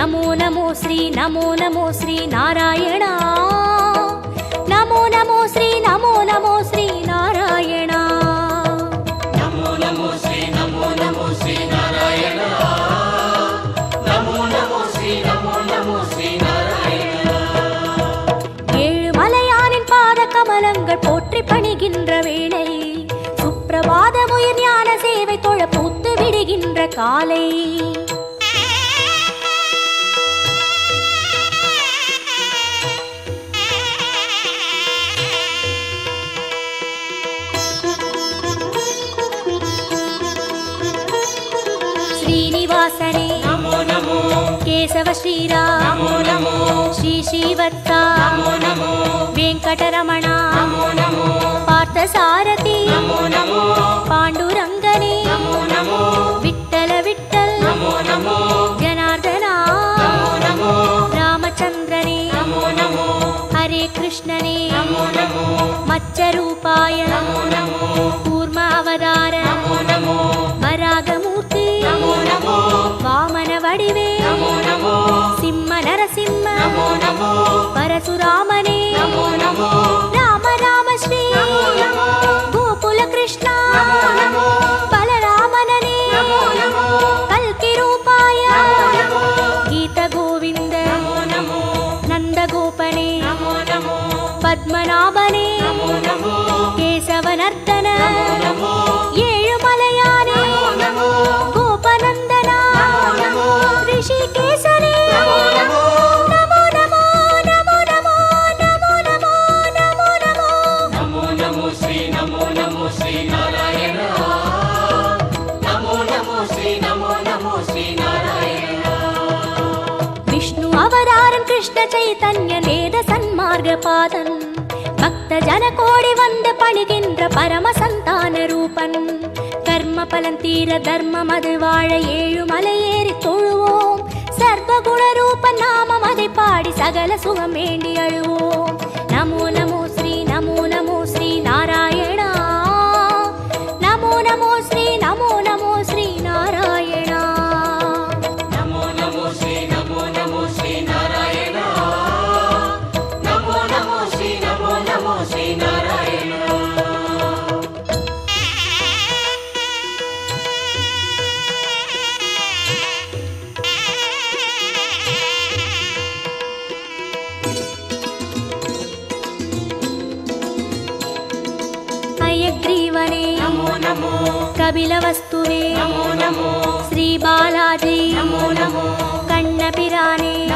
नमो नमो श्री नमो नमो श्री नारायणा नमो नमो श्री नमो नमो श्री नारायणा नमो नमो श्री नमो नमो श्री नारायणा नमो नमो श्री नमो नमो श्री नारायणा ஏழுமலையானின் பாத கமலங்கள் போற்றி பணிகின்ற வேளை சுப்பிரபாதமுயிர் ஞான சேவை தொழ பூத்து விடுகின்ற காலை శ్రీనివాసరే నమో నమో కేశవ శ్రీరా నమో నమో శ్రీ శ్రీవత్స నమో నమో వెంకటరమణ నమో నమో పార్థసారథి నమో నమో నమో నమో విట్టల విట్టల్ నమో నమో జనార్దన నమో నమో నమో నమో హరే నమో నమో మత్స్య రూపాయ నమో నమో பத்மநாபனே கேசவனர்த்தன ஏழுமலையானே கோபநந்தனா ரிஷிகேசனே శ్రీ నారాయణ ಕೃಷ್ಣ ಚೈತನ್ಯ ನೇದ ಸನ್ಮಾರ್ಗ ಪಾದನ್ ಭಕ್ತ ಜನ ಕೋಡಿ ಬಂದ ಪಣಿಗಿಂದ್ರ ಪರಮ ಸಂತಾನ ರೂಪನ್ கர்ம பலந்தீர தர்மம் அது வாழ ஏழு மலையேறி தொழுவோம். சர்வகுண ரூப நாமம் அதை பாடி சகல சுகம் வேண்டி அழுவோம். కపిల కపిలవస్తువే శ్రీ బాలాజీ. కన్నపిరాణే.